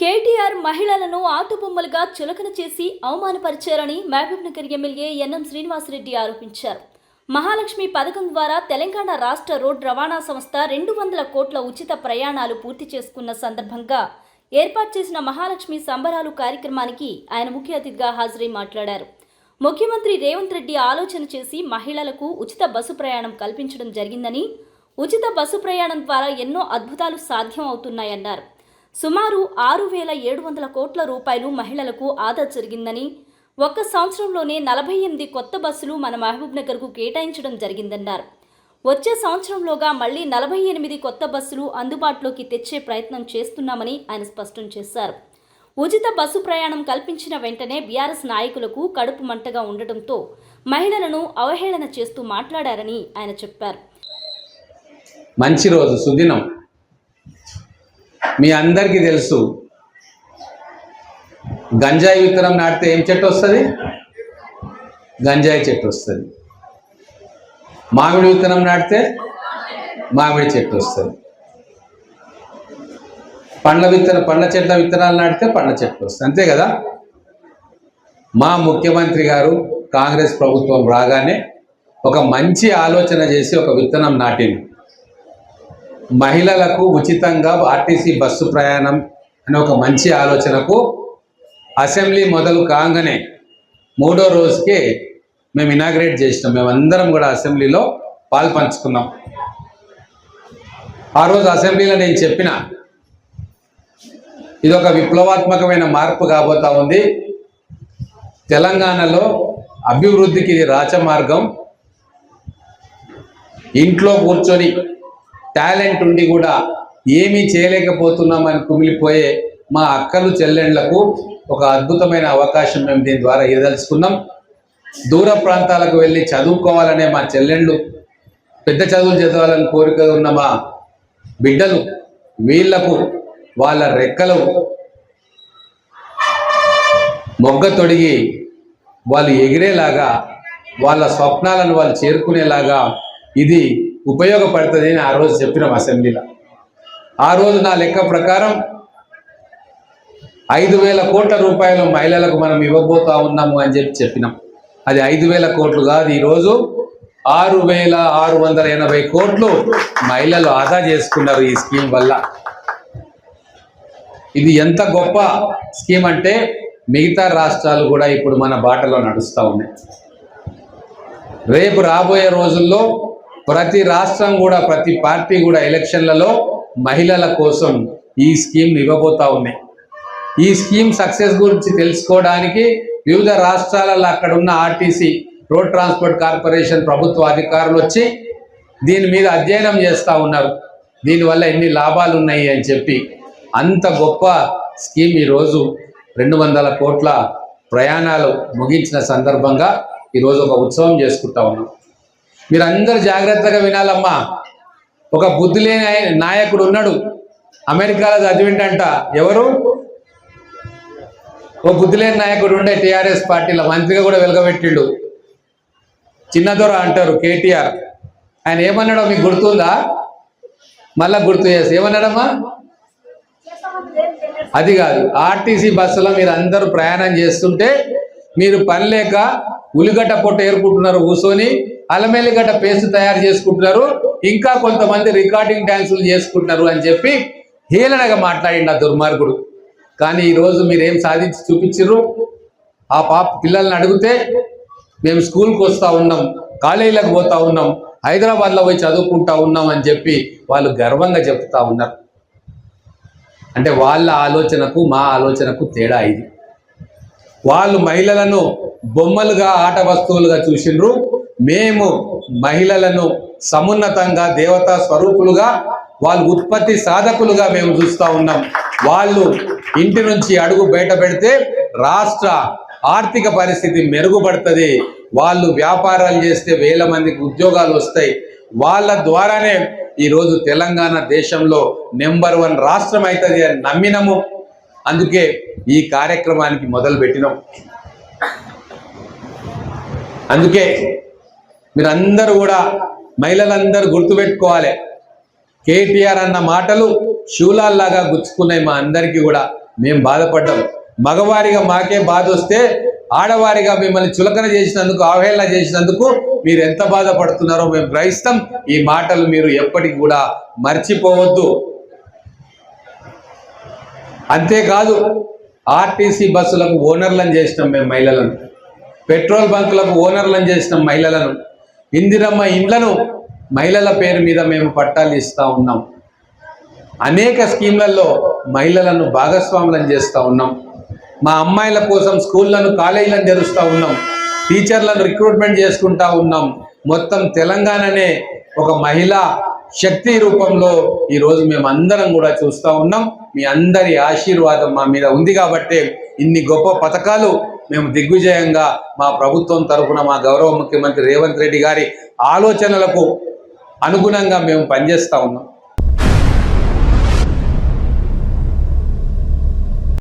కేటీఆర్ మహిళలను ఆటబొమ్మలుగా చులకన చేసి అవమానపరిచారని మహబూబ్నగర్ ఎమ్మెల్యే ఎన్ఎం శ్రీనివాసరెడ్డి ఆరోపించారు. మహాలక్ష్మి పథకం ద్వారా తెలంగాణ రాష్ట్ర రోడ్ రవాణా సంస్థ రెండు వందల కోట్ల ఉచిత ప్రయాణాలు పూర్తి చేసుకున్న సందర్భంగా ఏర్పాటు చేసిన మహాలక్ష్మి సంబరాలు కార్యక్రమానికి ఆయన ముఖ్య అతిథిగా హాజరై మాట్లాడారు. ముఖ్యమంత్రి రేవంత్ రెడ్డి ఆలోచన చేసి మహిళలకు ఉచిత బస్సు ప్రయాణం కల్పించడం జరిగిందని ఉచిత బస్సు ప్రయాణం ద్వారా ఎన్నో అద్భుతాలు సాధ్యం అవుతున్నాయన్నారు. సుమారు ఆరు వేల ఏడు వందల కోట్ల రూపాయలు మహిళలకు ఆదా జరిగిందని ఒక్క సంవత్సరంలోనే నలభై ఎనిమిది కొత్త బస్సులు మన మహబూబ్ నగర్కు కేటాయించడం జరిగిందన్నారు. వచ్చే సంవత్సరంలోగా మళ్ళీ నలభై ఎనిమిది కొత్త బస్సులు అందుబాటులోకి తెచ్చే ప్రయత్నం చేస్తున్నామని ఆయన స్పష్టం చేశారు. ఉచిత బస్సు ప్రయాణం కల్పించిన వెంటనే బీఆర్ఎస్ నాయకులకు కడుపు మంటగా ఉండటంతో మహిళలను అవహేళన చేస్తూ మాట్లాడారని ఆయన చెప్పారు. మంచి రోజు సుదినం. మీ అందరికీ తెలుసు. గంజాయి విత్తనం నాటితే ఏం చెట్టు వస్తుంది? గంజాయి చెట్టు వస్తుంది. మామిడి విత్తనం నాటితే మామిడి చెట్టు వస్తుంది. పండ్ల విత్తన పండ్ల చెట్ల విత్తనాలు నాటితే పండ్ల చెట్టు వస్తుంది. అంతే కదా? మా ముఖ్యమంత్రి గారు కాంగ్రెస్ ప్రభుత్వం రాగానే ఒక మంచి ఆలోచన చేసి ఒక విత్తనం నాటింది మహిళలకు ఉచితంగా ఆర్టీసీ బస్సు ప్రయాణం అనే ఒక మంచి ఆలోచనకు అసెంబ్లీ మొదలు కాగానే మూడో రోజుకే మేము ఇనాగ్రేట్ చేసినాం. మేమందరం కూడా అసెంబ్లీలో పాలు పంచుకున్నాం ఆ రోజు అసెంబ్లీలో నేను చెప్పిన ఇది ఒక విప్లవాత్మకమైన మార్పు కాబోతా ఉంది. తెలంగాణలో అభివృద్ధికి ఇది రాచమార్గం. ఇంట్లో కూర్చొని టాలెంట్ ఉండి కూడా ఏమీ చేయలేకపోతున్నామని కుమిలిపోయే మా అక్కలు చెల్లెండ్లకు ఒక అద్భుతమైన అవకాశం మేము దీని ద్వారా ఇదలుచుకున్నాం దూర ప్రాంతాలకు వెళ్ళి చదువుకోవాలనే మా చెల్లెండ్లు పెద్ద చదువులు చదవాలని కోరిక ఉన్న మా బిడ్డలు వీళ్ళకు వాళ్ళ రెక్కలు మొగ్గ తొడిగి వాళ్ళు ఎగిరేలాగా వాళ్ళ స్వప్నాలను వాళ్ళు చేరుకునేలాగా ఇది ఉపయోగపడుతుంది అని ఆ రోజు చెప్పినాం అసెంబ్లీలో. ఆ రోజు నా లెక్క ప్రకారం ఐదు వేల కోట్ల రూపాయలు మహిళలకు మనం ఇవ్వబోతా ఉన్నాము అని చెప్పి చెప్పినాం. అది ఐదు వేల కోట్లు కాదు ఈరోజు ఆరు వేల ఆరు వందల ఎనభై కోట్లు మహిళలు ఆదా చేసుకున్నారు ఈ స్కీమ్ వల్ల. ఇది ఎంత గొప్ప స్కీమ్ అంటే మిగతా రాష్ట్రాలు కూడా ఇప్పుడు మన బాటలో నడుస్తూ ఉన్నాయి. రేపు రాబోయే రోజుల్లో ప్రతి రాష్ట్రం కూడా ప్రతి పార్టీ కూడా ఎలక్షన్లలో మహిళల కోసం ఈ స్కీమ్ ఇవ్వబోతా ఉన్నాయి ఈ స్కీమ్ సక్సెస్ గురించి తెలుసుకోవడానికి వివిధ రాష్ట్రాలలో అక్కడ ఉన్న ఆర్టీసీ రోడ్ ట్రాన్స్పోర్ట్ కార్పొరేషన్ ప్రభుత్వ అధికారులు వచ్చి దీని మీద అధ్యయనం చేస్తూ ఉన్నారు. దీనివల్ల ఎన్ని లాభాలు ఉన్నాయి అని చెప్పి అంత గొప్ప స్కీమ్ ఈరోజు రెండు వందల కోట్ల ప్రయాణాలు ముగించిన సందర్భంగా ఈరోజు ఒక ఉత్సవం చేసుకుంటా ఉన్నాం. మీరందరూ జాగ్రత్తగా వినాలమ్మా. ఒక బుద్ధి లేని నాయకుడు ఉన్నాడు. అమెరికాలో చదివిండంట. ఎవరు? ఓ బుద్ధి లేని నాయకుడు ఉండే టిఆర్ఎస్ పార్టీలో మంత్రిగా కూడా వెలగబెట్టిండు. చిన్నదొర అంటారు కేటీఆర్. ఆయన ఏమన్నాడో మీకు గుర్తుందా? మళ్ళా గుర్తు చేసి. ఏమన్నాడమ్మా? అది కాదు. ఆర్టీసీ బస్సులో మీరు అందరూ ప్రయాణం చేస్తుంటే మీరు పని లేక ఉల్లిగడ్డ పొట్ట ఏరుకుంటున్నారు కూర్చొని. అలమేలిగడ్డ పేస్ట్ తయారు చేసుకుంటున్నారు. ఇంకా కొంతమంది రికార్డింగ్ డ్యాన్సులు చేసుకుంటున్నారు అని చెప్పి హీలనగా మాట్లాడిండు ఆ దుర్మార్గుడు. కానీ ఈరోజు మీరేం సాధించి చూపించరు ఆ పాప పిల్లల్ని అడిగితే మేము స్కూల్కి వస్తూ ఉన్నాం కాలేజీలకు పోతా ఉన్నాం హైదరాబాద్లో పోయి చదువుకుంటా ఉన్నాం అని చెప్పి వాళ్ళు గర్వంగా చెప్తా ఉన్నారు. అంటే వాళ్ళ ఆలోచనకు మా ఆలోచనకు తేడా ఇది. వాళ్ళు మహిళలను బొమ్మలుగా ఆట వస్తువులుగా చూసిండ్రు. మేము మహిళలను సమున్నతంగా దేవతా స్వరూపులుగా వాళ్ళు ఉత్పత్తి సాధకులుగా మేము చూస్తూ ఉన్నాం. వాళ్ళు ఇంటి నుంచి అడుగు బయట పెడితే రాష్ట్ర ఆర్థిక పరిస్థితి మెరుగుపడుతుంది. వాళ్ళు వ్యాపారాలు చేస్తే వేల మందికి ఉద్యోగాలు వస్తాయి. వాళ్ళ ద్వారానే ఈరోజు తెలంగాణ దేశంలో నెంబర్ వన్ రాష్ట్రం అవుతుంది అని నమ్మినము. అందుకే ఈ కార్యక్రమానికి మొదలు పెట్టినాం అందుకే మీరందరూ కూడా మహిళలందరూ గుర్తుపెట్టుకోవాలి. కేటీఆర్ అన్న మాటలు శూలాల్లాగా గుచ్చుకున్నాయి మా అందరికీ కూడా. మేము బాధపడ్డాం. మగవారిగా మాకే బాధ వస్తే ఆడవారిగా మిమ్మల్ని చులకన చేసినందుకు అవహేళన చేసినందుకు మీరు ఎంత బాధపడుతున్నారో మేము గ్రహిస్తాం. ఈ మాటలు మీరు ఎప్పటికి కూడా మర్చిపోవద్దు. అంతేకాదు ఆర్టీసీ బస్సులకు ఓనర్లను చేసినాం మేము మహిళలను. పెట్రోల్ బంకులకు ఓనర్లను చేసినాం మహిళలను. ఇందిరమ్మ ఇండ్లను మహిళల పేరు మీద మేము పట్టాలు ఇస్తూ ఉన్నాం. అనేక స్కీమ్లలో మహిళలను భాగస్వాములను చేస్తూ ఉన్నాం. మా అమ్మాయిల కోసం స్కూళ్ళను కాలేజీలను తెరుస్తూ ఉన్నాం. టీచర్లను రిక్రూట్మెంట్ చేసుకుంటా ఉన్నాం. మొత్తం తెలంగాణనే ఒక మహిళా శక్తి రూపంలో ఈరోజు మేము అందరం కూడా చూస్తూ ఉన్నాం. మీ అందరి ఆశీర్వాదం మా మీద ఉంది కాబట్టే ఇన్ని గొప్ప పథకాలు మేము దిగ్విజయంగా మా ప్రభుత్వం తరఫున మా గౌరవ ముఖ్యమంత్రి రేవంత్ రెడ్డి గారి ఆలోచనలకు అనుగుణంగా మేము పనిచేస్తూ ఉన్నాం.